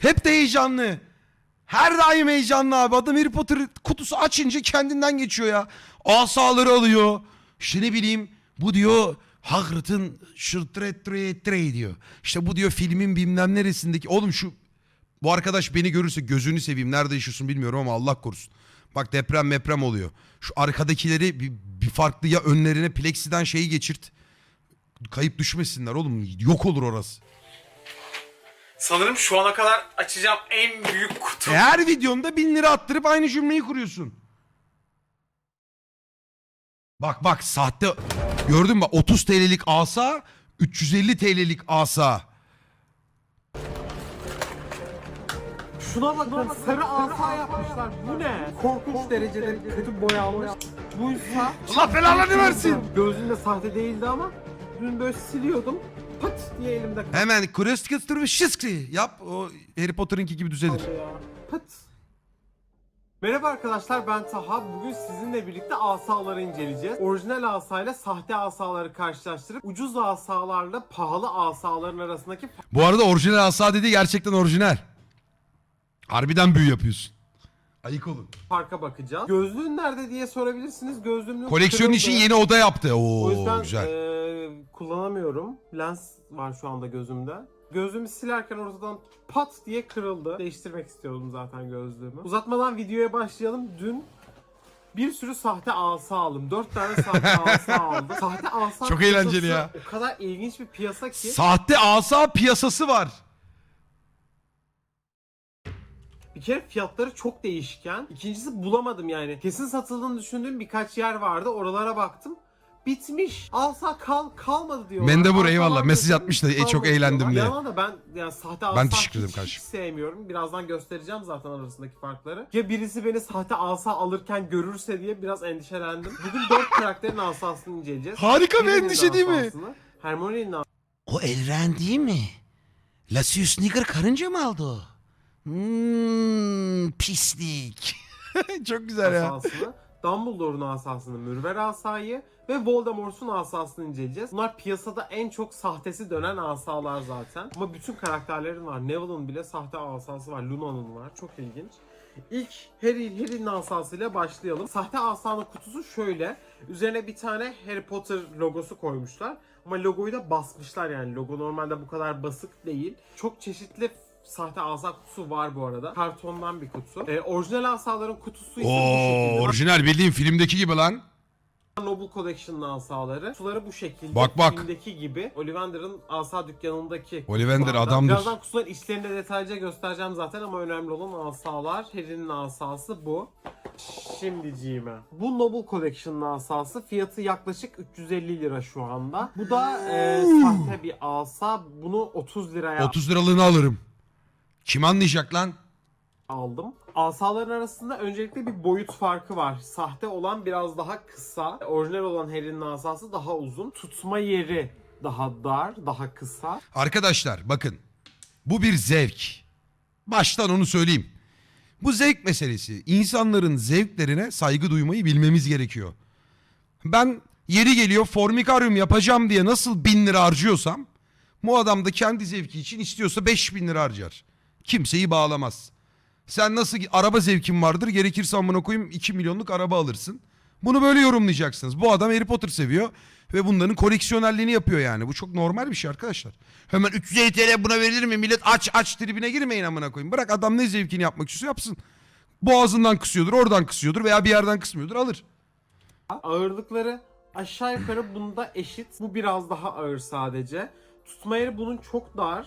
Hep de heyecanlı. Her daim heyecanlı abi. Adam Harry Potter kutusu açınca kendinden geçiyor ya. Asaları alıyor. İşte ne bileyim bu diyor Hagrid'in şırtretre diyor. İşte bu diyor filmin bilmem neresindeki. Oğlum şu bu arkadaş beni görürse gözünü seveyim. Nerede yaşıyorsun bilmiyorum ama Allah korusun. Bak deprem meprem oluyor. Şu arkadakileri bir, bir farklı ya önlerine plexiden şeyi geçirt. Kayıp düşmesinler oğlum. Yok olur orası. Sanırım şu ana kadar açacağım en büyük kutu. E her videonda bin lira attırıp aynı cümleyi kuruyorsun. Bak bak sahte gördün mü 30 TL'lik asa 350 TL'lik asa. Şuna bakın sarı asa yapmışlar. Bu ne? Korkunç derecede kötü boyanmış. Buysa Allah belanı versin. gözünde sahte değildi ama dün böyle siliyordum. Pat diye elimde kaldı Hemen Kureskistır ve Şiskri yap o Harry Potter'ınki gibi düzelir. ya. Pat. Merhaba arkadaşlar ben Taha. Bugün sizinle birlikte asaları inceleyeceğiz. Orijinal asayla sahte asaları karşılaştırıp ucuz asalarla pahalı asaların arasındaki Bu arada orijinal asa dediği gerçekten orijinal. Harbiden büyü yapıyorsun. Ayık olun. farka bakacağız. Gözlüğün nerede diye sorabilirsiniz. Gözlüğümün Koleksiyon kırıldı. için yeni oda yaptı. Oo O yüzden güzel. eee, kullanamıyorum. Lens var şu anda gözümde. Gözlüğümü silerken ortadan pat diye kırıldı. Değiştirmek istiyordum zaten gözlüğümü. Uzatmadan videoya başlayalım. Dün bir sürü sahte asa aldım. Dört tane sahte asa aldım. Sahte asa Çok piyasası eğlenceli ya. O kadar ilginç bir piyasa ki. Sahte asa piyasası var. Bir kere fiyatları çok değişken. İkincisi bulamadım yani. Kesin satıldığını düşündüğüm birkaç yer vardı. Oralara baktım. Bitmiş. Alsa kal kalmadı diyorlar. Mendebur, eyvallah. Mesaj atmış da, e, çok eğlendim diye. Yalan da ben yani sahte alsa Ben teşekkür ederim hiç, kardeşim. hiç sevmiyorum. Birazdan göstereceğim zaten arasındaki farkları. Ya birisi beni sahte alsa alırken görürse diye biraz endişelendim. Bugün dört karakterin asasını inceleyeceğiz. Harika bir Birinin endişe değil mi? asasını, Hermione'nin O Elren değil mi? Lasius Nigger karınca mı aldı o? Hmm, pislik. Çok güzel ya. asasını, Dumbledore'un asasını, Mürver asayı ve Voldemort'un asasını inceleyeceğiz. Bunlar piyasada en çok sahtesi dönen asalar zaten. Ama bütün karakterlerin var. Neville'ın bile sahte asası var. Luna'nın var. Çok ilginç. İlk Harry, Harry'nin asasıyla başlayalım. Sahte asanın kutusu şöyle. Üzerine bir tane Harry Potter logosu koymuşlar. Ama logoyu da basmışlar yani. Logo normalde bu kadar basık değil. Çok çeşitli sahte asa kutusu var bu arada. Kartondan bir kutu. Ee, orijinal asaların kutusu ise bu Oo, şekilde. orijinal bildiğin filmdeki gibi lan. Noble Collection'ın asaları. Kutuları bu şekilde. Bak, bak. Filmdeki gibi. Ollivander'ın asa dükkanındaki. Ollivander kutulardan. adamdır. Birazdan kutuların içlerini de detaylıca göstereceğim zaten ama önemli olan asalar. Harry'nin asası bu. Şimdiciğime. Bu Noble Collection'ın asası. Fiyatı yaklaşık 350 lira şu anda. Bu da e, sahte bir asa. Bunu 30 liraya 30 liralığını alırım. Kim anlayacak lan? aldım. Asaların arasında öncelikle bir boyut farkı var. Sahte olan biraz daha kısa. Orijinal olan Harry'nin asası daha uzun. Tutma yeri daha dar, daha kısa. Arkadaşlar bakın. Bu bir zevk. Baştan onu söyleyeyim. Bu zevk meselesi. İnsanların zevklerine saygı duymayı bilmemiz gerekiyor. Ben yeri geliyor formikaryum yapacağım diye nasıl bin lira harcıyorsam bu adam da kendi zevki için istiyorsa beş bin lira harcar. Kimseyi bağlamaz. Sen nasıl araba zevkin vardır gerekirse amına koyayım 2 milyonluk araba alırsın. Bunu böyle yorumlayacaksınız. Bu adam Harry Potter seviyor ve bunların koleksiyonerliğini yapıyor yani. Bu çok normal bir şey arkadaşlar. Hemen 350 TL buna verilir mi? Millet aç aç tribine girmeyin amına koyayım. Bırak adam ne zevkini yapmak istiyorsa yapsın. Boğazından kısıyordur, oradan kısıyordur veya bir yerden kısmıyordur alır. Ağırlıkları aşağı yukarı bunda eşit. Bu biraz daha ağır sadece. Tutma yeri bunun çok dar.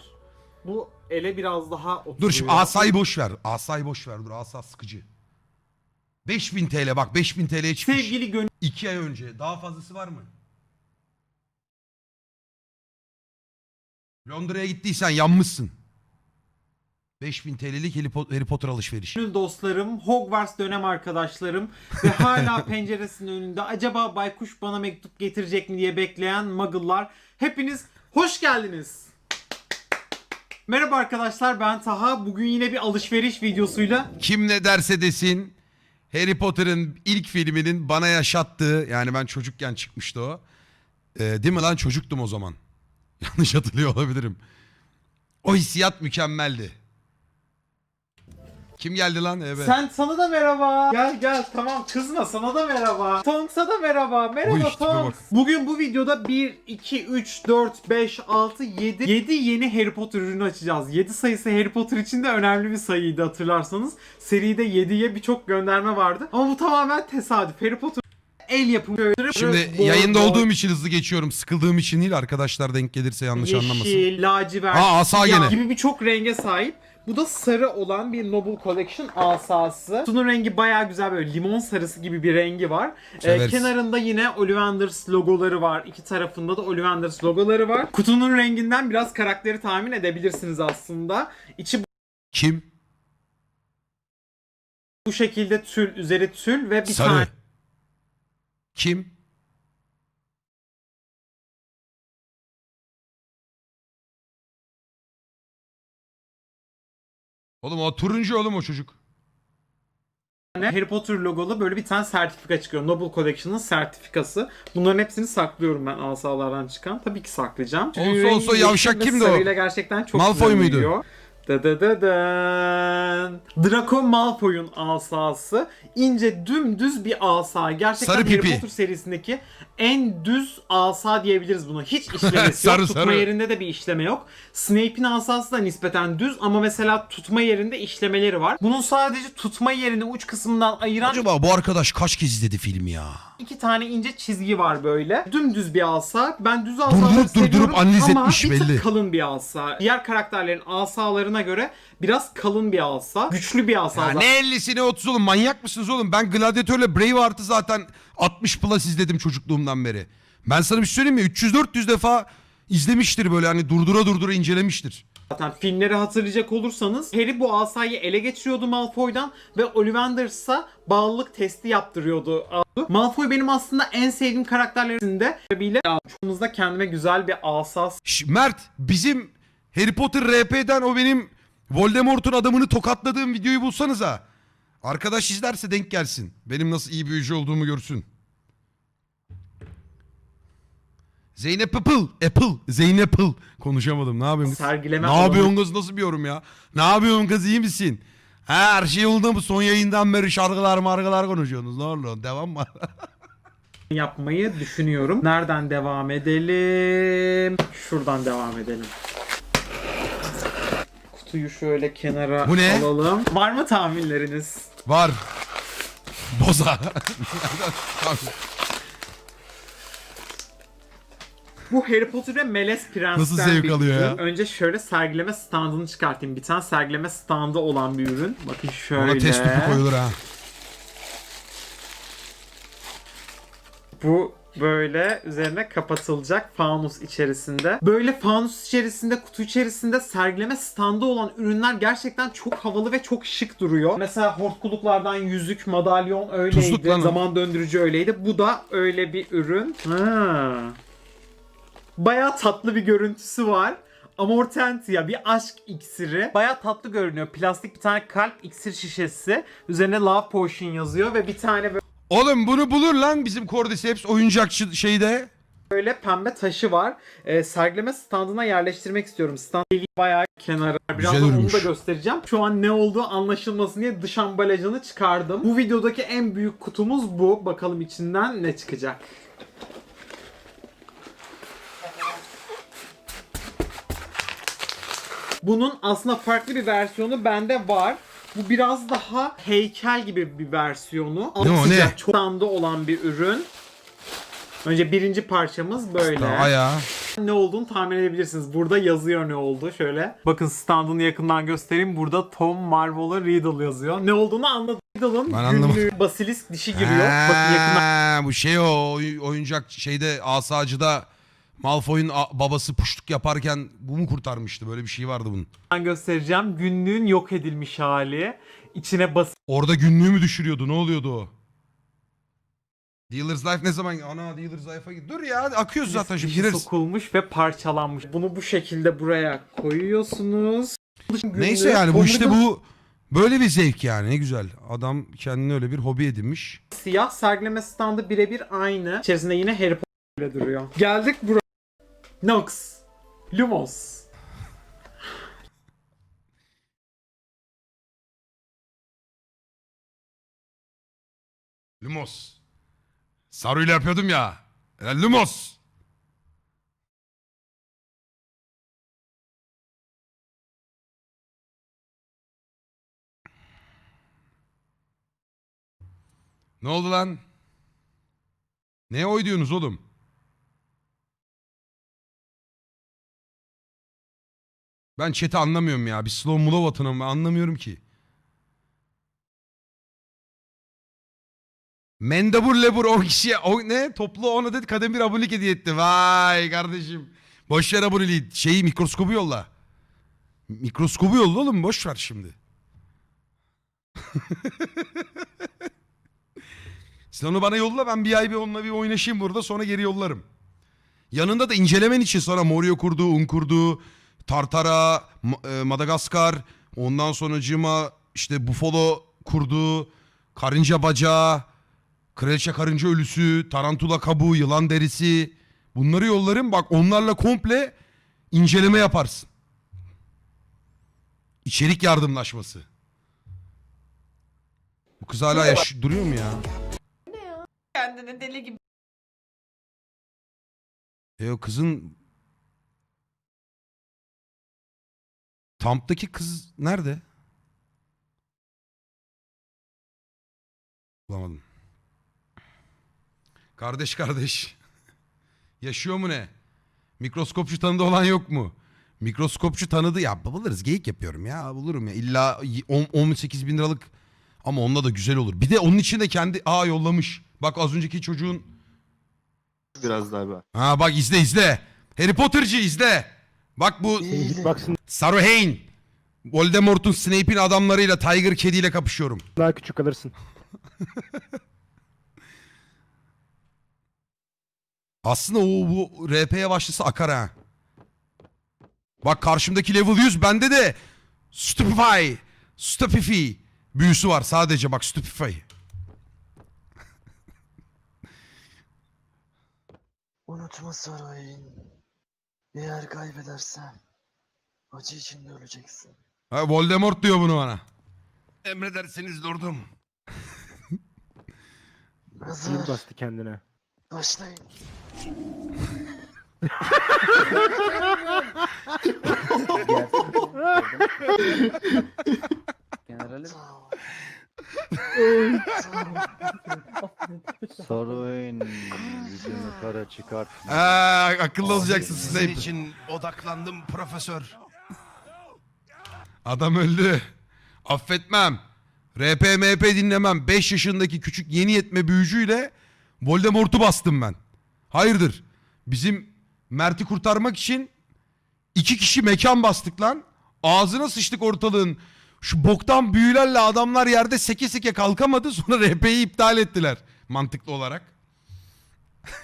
Bu ele biraz daha oturuyor. Dur şimdi asayı boş ver. Asayı boş ver. Dur asa sıkıcı. 5000 TL bak 5000 TL'ye çıkmış. Sevgili gönül 2 ay önce. Daha fazlası var mı? Londra'ya gittiysen yanmışsın. 5000 TL'lik Harry Po- Harry Potter alışverişi. dostlarım, Hogwarts dönem arkadaşlarım ve hala penceresinin önünde acaba baykuş bana mektup getirecek mi diye bekleyen muggle'lar. Hepiniz hoş geldiniz. Merhaba arkadaşlar ben Taha. Bugün yine bir alışveriş videosuyla Kim ne derse desin Harry Potter'ın ilk filminin bana yaşattığı yani ben çocukken çıkmıştı o. Ee, değil mi lan çocuktum o zaman. Yanlış hatırlıyor olabilirim. O hissiyat mükemmeldi. Kim geldi lan? Evet. Sen sana da merhaba. Gel gel tamam kızma sana da merhaba. Tonks'a da merhaba. Merhaba Tonks. bak. Bugün bu videoda 1, 2, 3, 4, 5, 6, 7 7 yeni Harry Potter ürünü açacağız. 7 sayısı Harry Potter için de önemli bir sayıydı hatırlarsanız. Seride 7'ye birçok gönderme vardı. Ama bu tamamen tesadüf. Harry Potter el yapımı. Şimdi Bol yayında bol olduğum için hızlı geçiyorum. Sıkıldığım için değil arkadaşlar denk gelirse yanlış anlamasın. Yeşil, lacivert, Aa, asa gene. gibi birçok renge sahip. Bu da sarı olan bir Noble Collection asası. Kutunun rengi bayağı güzel böyle limon sarısı gibi bir rengi var. Ee, Severiz. kenarında yine Ollivanders logoları var. İki tarafında da Ollivanders logoları var. Kutunun renginden biraz karakteri tahmin edebilirsiniz aslında. İçi Kim? bu şekilde tül, üzeri tül ve bir Sarı. tane Kim? Oğlum o turuncu oğlum o çocuk. Harry Potter logolu böyle bir tane sertifika çıkıyor. Noble Collection'ın sertifikası. Bunların hepsini saklıyorum ben asalardan çıkan. Tabii ki saklayacağım. Olsa Rengi olsa yavşak yeşil ve kimdi o? Sarıyla gerçekten çok Malfoy güzel muydu? uyuyor. Dıdıdıdın. Draco Malfoy'un asası. İnce dümdüz bir asa. Gerçekten Sarı Harry pipi. Potter serisindeki en düz asa diyebiliriz buna. Hiç işlemesi Sarı, yok. Tutma sarı. yerinde de bir işleme yok. Snape'in asası da nispeten düz ama mesela tutma yerinde işlemeleri var. Bunun sadece tutma yerini uç kısmından ayıran Acaba bu arkadaş kaç kez izledi filmi ya? İki tane ince çizgi var böyle. Dümdüz bir asa. Ben düz asaları Durdurup seviyorum durdurup analiz ama etmiş bir tık belli. kalın bir asa. Diğer karakterlerin asalarına göre biraz kalın bir asa. Güçlü bir asa. Ya zaten. ne 50'si ne 30 oğlum manyak mısınız oğlum? Ben Gladiator'la Braveheart'ı zaten 60 plus izledim çocukluğumdan beri. Ben sana bir şey söyleyeyim mi? 300-400 defa izlemiştir böyle hani durdura durdura incelemiştir. Zaten filmleri hatırlayacak olursanız Harry bu asayı ele geçiriyordu Malfoy'dan ve Ollivanders'a bağlılık testi yaptırıyordu. Malfoy benim aslında en sevdiğim karakterlerimde sebebiyle çoğumuzda kendime güzel bir asa Şş, Mert bizim Harry Potter RP'den o benim Voldemort'un adamını tokatladığım videoyu bulsanıza. Arkadaş izlerse denk gelsin. Benim nasıl iyi büyücü olduğumu görsün. Zeynep Apple. Apple. Zeynep Apple. Konuşamadım. Ne yapıyorsun kız? sergileme Ne alanı yapıyorsun kız? Nasıl bir yorum ya? Ne yapıyorsun kız? iyi misin? Ha, her şey yolunda mı? Son yayından beri şarkılar margılar konuşuyorsunuz. Ne olur? Devam mı? yapmayı düşünüyorum. Nereden devam edelim? Şuradan devam edelim. Kutuyu şöyle kenara Bu ne? alalım. Var mı tahminleriniz? Var. Boza. Bu Harry Potter ve Melez Prens'ten Nasıl zevk bir alıyor ürün. ya? Önce şöyle sergileme standını çıkartayım. Bir tane sergileme standı olan bir ürün. Bakın şöyle. Ona test tüpü koyulur ha. Bu böyle üzerine kapatılacak fanus içerisinde. Böyle fanus içerisinde, kutu içerisinde sergileme standı olan ürünler gerçekten çok havalı ve çok şık duruyor. Mesela hortkuluklardan yüzük, madalyon öyleydi. Zaman döndürücü öyleydi. Bu da öyle bir ürün. Ha. Bayağı tatlı bir görüntüsü var. Amortentia bir aşk iksiri. Bayağı tatlı görünüyor. Plastik bir tane kalp iksir şişesi. Üzerine Love Potion yazıyor ve bir tane Oğlum bunu bulur lan bizim Cordyceps oyuncakçı şeyde. Böyle pembe taşı var. Ee, sergileme standına yerleştirmek istiyorum. Stand bayağı kenara. Birazdan onu da göstereceğim. Şu an ne olduğu anlaşılmasın diye dış ambalajını çıkardım. Bu videodaki en büyük kutumuz bu. Bakalım içinden ne çıkacak. Bunun aslında farklı bir versiyonu bende var. Bu biraz daha heykel gibi bir versiyonu. Ne o, ne? Çok olan bir ürün. Önce birinci parçamız böyle. Ayağı. Ne olduğunu tahmin edebilirsiniz. Burada yazıyor ne oldu şöyle. Bakın standını yakından göstereyim. Burada Tom Marvolo Riddle yazıyor. Ne olduğunu anladım. Riddle'ın günlüğü basilisk dişi giriyor. Bakın yakından bu şey o oy- oyuncak şeyde asacıda Malfoy'un babası puştuk yaparken bu mu kurtarmıştı? Böyle bir şey vardı bunun. göstereceğim. Günlüğün yok edilmiş hali. İçine Orada günlüğü mü düşürüyordu? Ne oluyordu o? Dealer's Life ne zaman? Ana Dealer's Life'a git. Dur ya akıyoruz zaten şimdi gireriz. sokulmuş ve parçalanmış. Bunu bu şekilde buraya koyuyorsunuz. Neyse yani bu işte bu böyle bir zevk yani ne güzel. Adam kendine öyle bir hobi edinmiş. Siyah sergileme standı birebir aynı. İçerisinde yine Harry Potter duruyor. Geldik buraya. Nox. Lumos. Lumos. Saru ile yapıyordum ya. E, Lumos. Ne oldu lan? Ne oyduyorsunuz oğlum? Ben chat'i anlamıyorum ya. Bir slow mulav atın ama anlamıyorum ki. Mendebur Lebur 10 kişiye o, ne? Toplu 10 adet kadem bir abonelik hediye etti. Vay kardeşim. Boş ver aboneliği. Şeyi mikroskobu yolla. Mikroskobu yolla oğlum. Boş ver şimdi. Sen onu bana yolla ben bir ay bir onunla bir oynaşayım burada sonra geri yollarım. Yanında da incelemen için sonra Morio kurdu, Un kurdu, Tartara, e, Madagaskar, ondan sonracığıma işte Buffalo kurdu, Karınca bacağı, Kraliçe karınca ölüsü, tarantula kabuğu, yılan derisi. Bunları yollarım bak onlarla komple inceleme yaparsın. İçerik yardımlaşması. Bu kız hala yaş duruyor mu ya? kendini deli gibi E o kızın Tamp'taki kız nerede? Bulamadım. Kardeş kardeş. Yaşıyor mu ne? Mikroskopçu tanıdı olan yok mu? Mikroskopçu tanıdı ya buluruz geyik yapıyorum ya bulurum ya illa 10, 18 bin liralık ama onda da güzel olur. Bir de onun için de kendi aa yollamış. Bak az önceki çocuğun Biraz daha. Ha bak izle izle. Harry Potter'cı izle. Bak bu Hitbox'ın Saruhain. Voldemort'un Snape'in adamlarıyla Tiger Kedi ile kapışıyorum. daha küçük alırsın. Aslında o bu RP'ye başlasa akar ha. Bak karşımdaki level 100 bende de Stupefy, Stupefy büyüsü var sadece bak Stupefy. Unutma sarayın. Eğer kaybedersen acı içinde öleceksin. Ha, Voldemort diyor bunu bana. Emredersiniz lordum. Yıl Hazır. bastı kendine. Başlayın. Sağ ol. Sorun yüzünü kara çıkart. Ha, akıllı olacaksın Snape. için odaklandım profesör. Adam öldü. Affetmem. RP MP dinlemem. 5 yaşındaki küçük yeni yetme büyücüyle Voldemort'u bastım ben. Hayırdır? Bizim Mert'i kurtarmak için iki kişi mekan bastık lan. Ağzına sıçtık ortalığın. Şu boktan büyülerle adamlar yerde seke seke kalkamadı. Sonra RP'yi iptal ettiler. Mantıklı olarak.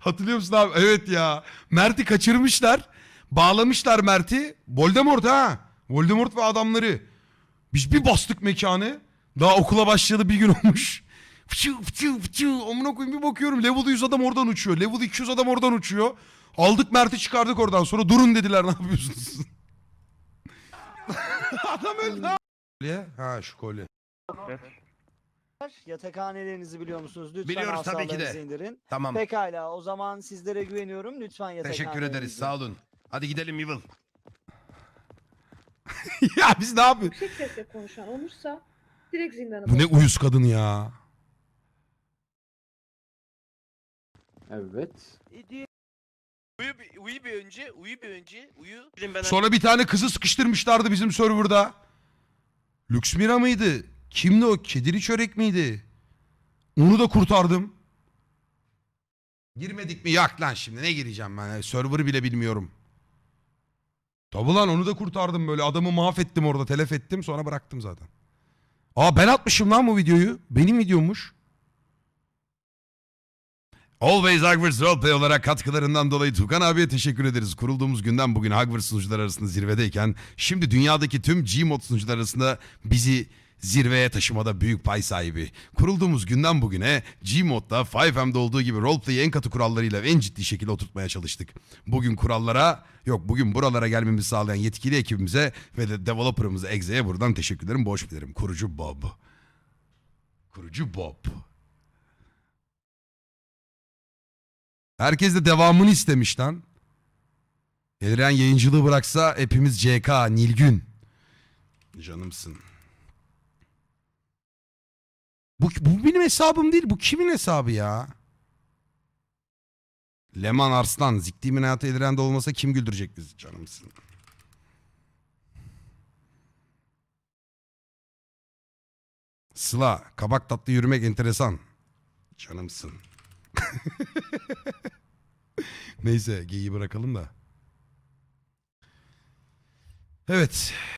Hatırlıyor musun abi? Evet ya. Mert'i kaçırmışlar. Bağlamışlar Mert'i. Voldemort ha. Voldemort ve adamları. Biz bir bastık mekanı. Daha okula başlayalı bir gün olmuş. Fıçı fıçı fıçı. Amına koyayım bir bakıyorum. Level 100 adam oradan uçuyor. Level 200 adam oradan uçuyor. Aldık Mert'i çıkardık oradan. Sonra durun dediler ne yapıyorsunuz? adam öldü. ha. Kolye? Ha şu kolye. Yatakhanelerinizi biliyor musunuz? Lütfen Biliyoruz tabii ki de. asalarınızı indirin. Tamam. Pekala o zaman sizlere güveniyorum. Lütfen yatakhanelerinizi. Teşekkür ederiz. Sağ olun. Hadi gidelim Evil. ya biz ne yapıyoruz? yüksek sesle konuşan olursa direkt zindana Bu ne uyuz kadın ya. Evet. Uyu bir, uyu bir önce, uyu bir önce, uyu. Bilin ben Sonra bir tane kızı sıkıştırmışlardı bizim serverda. Luxmira mıydı? Kimdi o? Kedili çörek miydi? Onu da kurtardım. Girmedik mi? Yak lan şimdi. Ne gireceğim ben? Server'ı bile bilmiyorum. Tabi lan onu da kurtardım böyle. Adamı mahvettim orada. Telef ettim. Sonra bıraktım zaten. Aa ben atmışım lan bu videoyu. Benim videommuş. Always Hogwarts Roleplay olarak katkılarından dolayı Tukan abiye teşekkür ederiz. Kurulduğumuz günden bugün Hogwarts sunucular arasında zirvedeyken şimdi dünyadaki tüm Gmod sunucular arasında bizi zirveye taşımada büyük pay sahibi. Kurulduğumuz günden bugüne Gmod'da 5M'de olduğu gibi roleplay'i en katı kurallarıyla en ciddi şekilde oturtmaya çalıştık. Bugün kurallara yok bugün buralara gelmemizi sağlayan yetkili ekibimize ve de developer'ımıza Exe'ye buradan teşekkürlerim borç bilirim. Kurucu Bob. Kurucu Bob. Herkes de devamını istemiş lan. Eliren yayıncılığı bıraksa hepimiz CK, Nilgün. Canımsın. Bu, bu benim hesabım değil. Bu kimin hesabı ya? Leman Arslan. Ziktiğimin hayatı Eliren'de olmasa kim güldürecek bizi? Canımsın. Sıla. Kabak tatlı yürümek enteresan. Canımsın. Neyse geyiği bırakalım da. Evet.